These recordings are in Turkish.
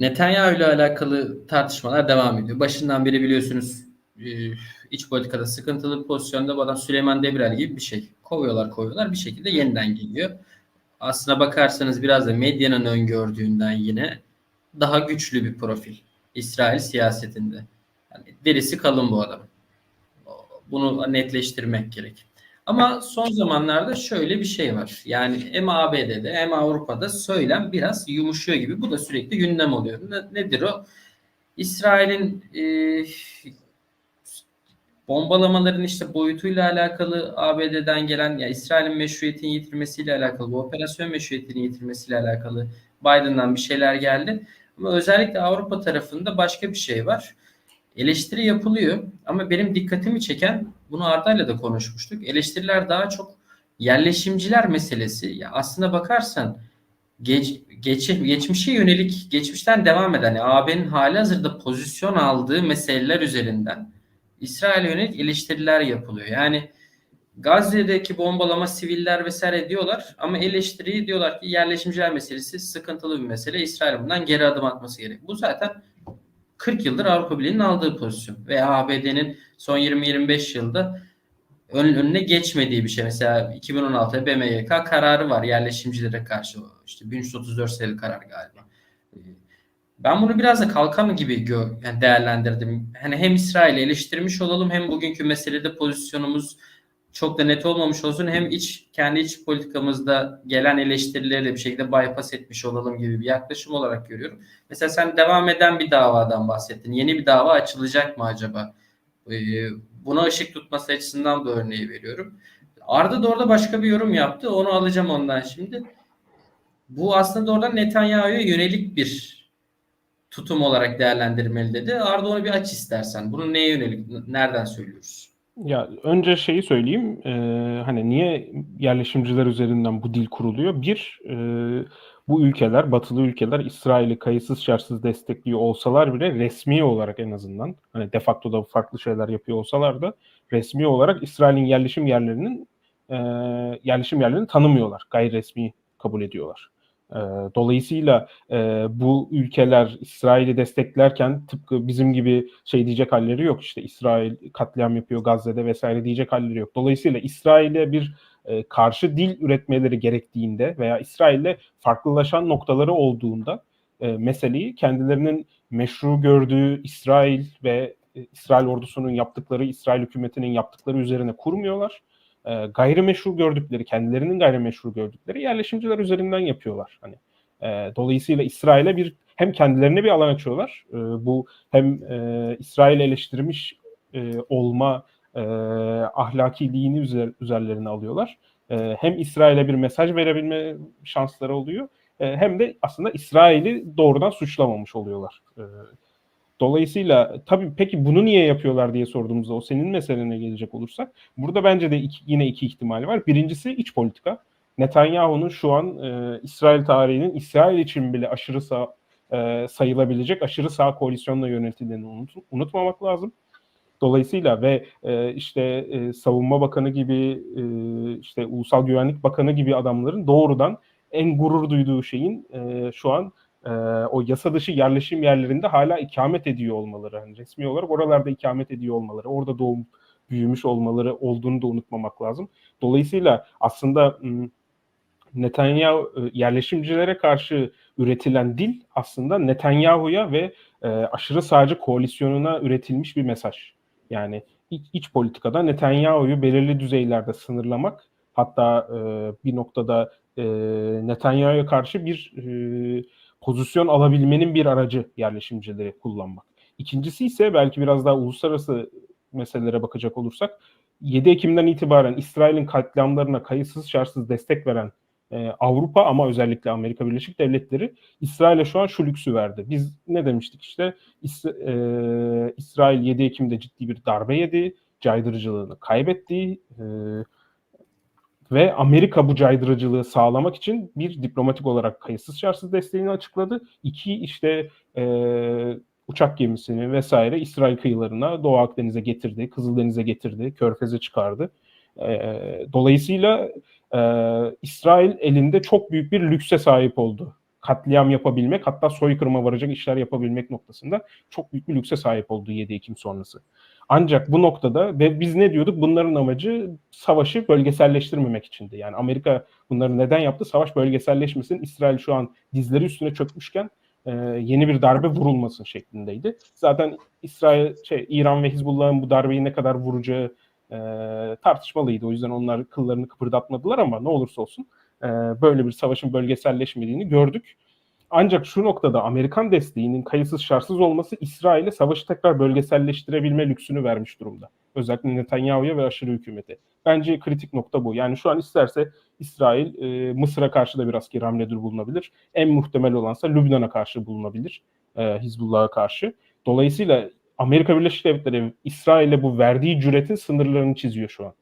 Netanyahu ile alakalı tartışmalar devam ediyor. Başından beri biliyorsunuz e, iç politikada sıkıntılı pozisyonda bu adam Süleyman Demirel gibi bir şey. Kovuyorlar kovuyorlar bir şekilde yeniden geliyor. Aslına bakarsanız biraz da medyanın öngördüğünden yine daha güçlü bir profil. İsrail siyasetinde. Yani derisi kalın bu adam. Bunu netleştirmek gerek. Ama son zamanlarda şöyle bir şey var. Yani hem ABD'de hem Avrupa'da söylem biraz yumuşuyor gibi. Bu da sürekli gündem oluyor. Ne- nedir o? İsrail'in e, bombalamaların işte boyutuyla alakalı ABD'den gelen ya İsrail'in meşruiyetini yitirmesiyle alakalı, bu operasyon meşruiyetini yitirmesiyle alakalı Biden'dan bir şeyler geldi. Ama özellikle Avrupa tarafında başka bir şey var. Eleştiri yapılıyor ama benim dikkatimi çeken bunu Arda'yla da konuşmuştuk. Eleştiriler daha çok yerleşimciler meselesi. Ya aslına bakarsan geç, geç, geçmişe yönelik geçmişten devam eden yani AB'nin hali hazırda pozisyon aldığı meseleler üzerinden İsrail'e yönelik eleştiriler yapılıyor. Yani Gazze'deki bombalama siviller vesaire diyorlar ama eleştiriyi diyorlar ki yerleşimciler meselesi sıkıntılı bir mesele. İsrail bundan geri adım atması gerek. Bu zaten 40 yıldır Avrupa Birliği'nin aldığı pozisyon ve ABD'nin son 20-25 yılda ön, önüne geçmediği bir şey. Mesela 2016'da BMYK kararı var yerleşimcilere karşı. İşte 1334 sayılı karar galiba. Ben bunu biraz da kalkan gibi gör, yani değerlendirdim. Hani hem İsrail'i eleştirmiş olalım hem bugünkü meselede pozisyonumuz çok da net olmamış olsun hem iç kendi iç politikamızda gelen eleştirileri de bir şekilde bypass etmiş olalım gibi bir yaklaşım olarak görüyorum. Mesela sen devam eden bir davadan bahsettin. Yeni bir dava açılacak mı acaba? Ee, buna ışık tutması açısından da örneği veriyorum. Arda da orada başka bir yorum yaptı. Onu alacağım ondan şimdi. Bu aslında oradan Netanyahu'ya yönelik bir tutum olarak değerlendirmeli dedi. Arda onu bir aç istersen. Bunu neye yönelik, nereden söylüyoruz? Ya önce şeyi söyleyeyim. e, hani niye yerleşimciler üzerinden bu dil kuruluyor? Bir, e, bu ülkeler, batılı ülkeler İsrail'i kayıtsız şartsız destekliyor olsalar bile resmi olarak en azından hani de facto da farklı şeyler yapıyor olsalar da resmi olarak İsrail'in yerleşim yerlerinin e, yerleşim yerlerini tanımıyorlar. Gayri resmi kabul ediyorlar. E, dolayısıyla e, bu ülkeler İsrail'i desteklerken tıpkı bizim gibi şey diyecek halleri yok. İşte İsrail katliam yapıyor Gazze'de vesaire diyecek halleri yok. Dolayısıyla İsrail'e bir e, karşı dil üretmeleri gerektiğinde veya İsrail'le farklılaşan noktaları olduğunda e, meseleyi kendilerinin meşru gördüğü İsrail ve e, İsrail ordusunun yaptıkları, İsrail hükümetinin yaptıkları üzerine kurmuyorlar. E, gayrimeşru gördükleri, kendilerinin gayrimeşru gördükleri yerleşimciler üzerinden yapıyorlar. Hani e, dolayısıyla İsrail'e bir hem kendilerine bir alan açıyorlar. E, bu hem e, İsrail eleştirmiş e, olma e, ahlakiliğini üzer, üzerlerine alıyorlar. E, hem İsrail'e bir mesaj verebilme şansları oluyor. E, hem de aslında İsrail'i doğrudan suçlamamış oluyorlar. E, dolayısıyla tabii peki bunu niye yapıyorlar diye sorduğumuzda o senin meselene gelecek olursak burada bence de iki, yine iki ihtimal var. Birincisi iç politika. Netanyahu'nun şu an e, İsrail tarihinin İsrail için bile aşırı sağ e, sayılabilecek aşırı sağ koalisyonla yönetildiğini unut, unutmamak lazım. Dolayısıyla ve e, işte e, savunma bakanı gibi e, işte ulusal güvenlik bakanı gibi adamların doğrudan en gurur duyduğu şeyin e, şu an e, o yasa dışı yerleşim yerlerinde hala ikamet ediyor olmaları. Yani resmi olarak oralarda ikamet ediyor olmaları, orada doğum büyümüş olmaları olduğunu da unutmamak lazım. Dolayısıyla aslında Netanyahu yerleşimcilere karşı üretilen dil aslında Netanyahu'ya ve e, aşırı sağcı koalisyonuna üretilmiş bir mesaj. Yani iç, iç politikada Netanyahu'yu belirli düzeylerde sınırlamak hatta e, bir noktada e, Netanyahu'ya karşı bir e, pozisyon alabilmenin bir aracı yerleşimcileri kullanmak. İkincisi ise belki biraz daha uluslararası meselelere bakacak olursak 7 Ekim'den itibaren İsrail'in katliamlarına kayıtsız şartsız destek veren e, Avrupa ama özellikle Amerika Birleşik Devletleri İsrail'e şu an şu lüksü verdi. Biz ne demiştik işte İs, e, İsrail 7 Ekim'de ciddi bir darbe yedi, caydırıcılığını kaybetti e, ve Amerika bu caydırıcılığı sağlamak için bir diplomatik olarak kayıtsız şartsız desteğini açıkladı. İki işte e, uçak gemisini vesaire İsrail kıyılarına Doğu Akdeniz'e getirdi, Kızıldeniz'e getirdi, Körfez'e çıkardı. E, dolayısıyla e, İsrail elinde çok büyük bir lükse sahip oldu katliam yapabilmek hatta soykırıma varacak işler yapabilmek noktasında çok büyük bir lükse sahip olduğu 7 Ekim sonrası. Ancak bu noktada ve biz ne diyorduk? Bunların amacı savaşı bölgeselleştirmemek içindi. Yani Amerika bunları neden yaptı? Savaş bölgeselleşmesin. İsrail şu an dizleri üstüne çökmüşken e, yeni bir darbe vurulmasın şeklindeydi. Zaten İsrail, şey, İran ve Hizbullah'ın bu darbeyi ne kadar vuracağı e, tartışmalıydı. O yüzden onlar kıllarını kıpırdatmadılar ama ne olursa olsun e, böyle bir savaşın bölgeselleşmediğini gördük. Ancak şu noktada Amerikan desteğinin kayıtsız şartsız olması İsrail'e savaşı tekrar bölgeselleştirebilme lüksünü vermiş durumda. Özellikle Netanyahu'ya ve aşırı hükümete. Bence kritik nokta bu. Yani şu an isterse İsrail e, Mısır'a karşı da bir askeri hamlede bulunabilir. En muhtemel olansa Lübnan'a karşı bulunabilir. E, Hizbullah'a karşı. Dolayısıyla Amerika Birleşik Devletleri İsrail'e bu verdiği cüretin sınırlarını çiziyor şu an.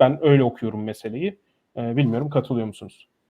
Ben öyle okuyorum meseleyi. E, bilmiyorum katılıyor musunuz?